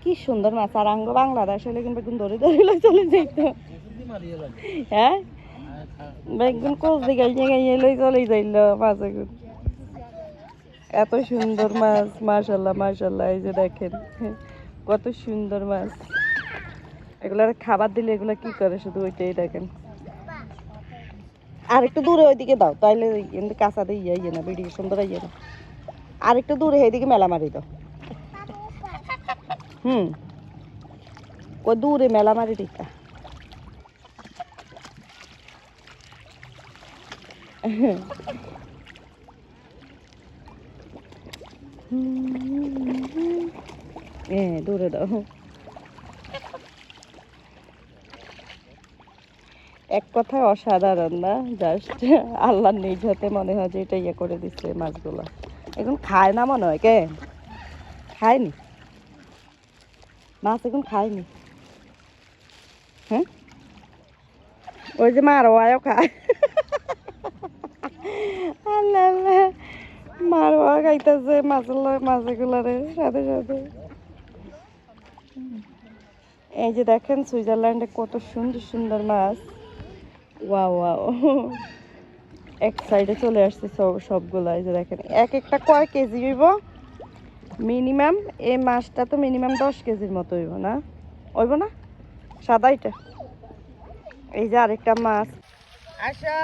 কি সুন্দর মাছ আর আঙ্গ বাংলাদেশ হলে কিন্তু বেগুন ধরে ধরে চলে যাইত হ্যাঁ? বেগুন কোচ দিকে গাইয়ে লই চলে যাইল মাছ এত সুন্দর মাছ, মাশাল্লাহ মাশাল্লাহ, এই যে দেখেন। কত সুন্দর মাছ। এগুলার খাবার দিলে এগুলা কি করে? শুধু ওইটাই দেখেন। আর একটু দূরে ওইদিকে দাও, তাইলে কাঁচা দিয়ে ইয়ে না ভিডিও সুন্দর ইয়ে না। আর একটু দূরে এইদিকে মেলা মারি দাও। হুম। কই দূরে মেলা মারি টিকা দূরে দাও। এক কথায় অসাধারণ না? জাস্ট আল্লাহর নিজ হাতে মনে হয় যে এটা ইয়ে করে দিচ্ছে মাছগুলো। এখন খায় না মনে হয় কে? খায়নি মাছ এখন খায়নি হ্যাঁ? ওই যে মারোয়াও খায়। মারোয়া খাইতেছে মাছের মাছগুলারে সাথে সাথে এই যে দেখেন সুইজারল্যান্ডে কত সুন্দর সুন্দর মাছ। ওয়া ওয়াও। এক সাইডে চলে আসছে সব সবগুলো এই যে দেখেন, এক একটা কয় কেজি হইব? মিনিমাম এই মাছটা তো মিনিমাম দশ কেজির মতো হইব না? হইব না? সাদা এটা? এই যে আরেকটা মাছ। আশা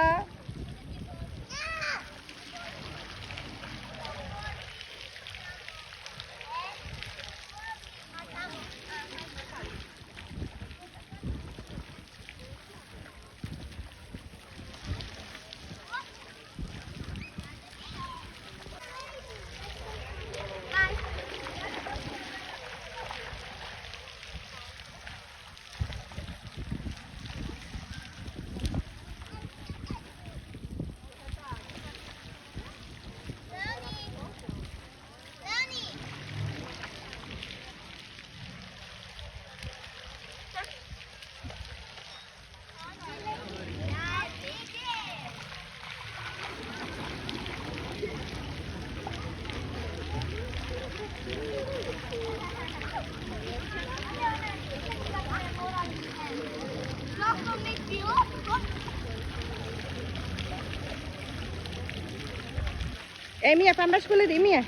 এই মিয়া পাম্বাস খুলে দি মিয়া।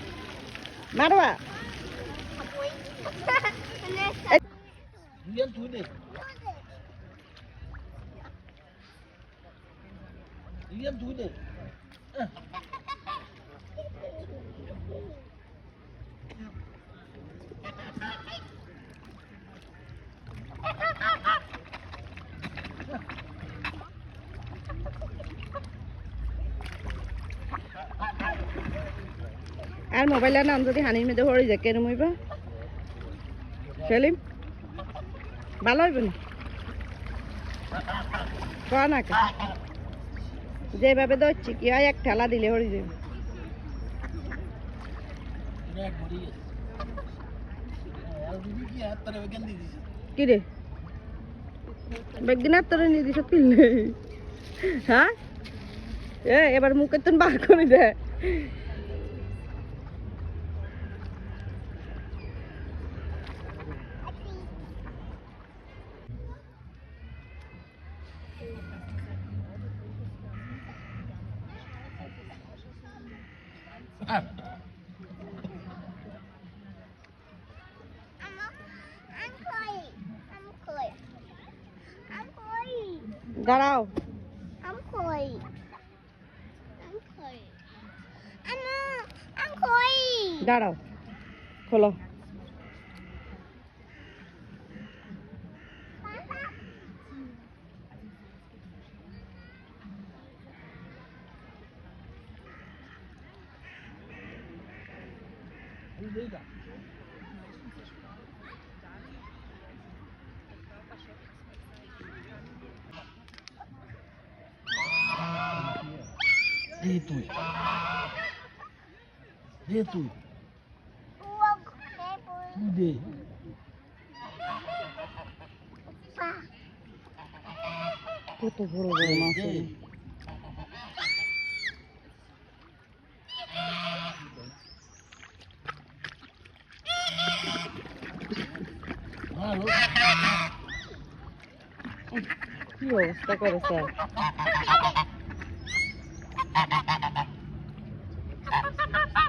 মারোয়া। Yan tuh আর মোবাইলের নাম যদি হানির মধ্যে হয়ে যায় কেরম হইবা সেলিম, ভালো হইব না? না? যেভাবে ধরছি, কি হয়, এক ঠেলা দিলে হয়ে যাবে কি রে? বেগদিন তোরে নিয়ে দিছ কিনলে হ্যাঁ? এবার মুখে তুন বার করে দে। Ah, I'm Chloe. I'm Chloe. I'm Chloe. দাঁড়াও I'm Chloe. I'm Chloe. I'm I'm Chloe. দাঁড়াও খোলো Bilder. Retui. Retui. Mudei. Quanto vou levar, Marcelo? কত বড় বড় মাছ Ha ha ha কি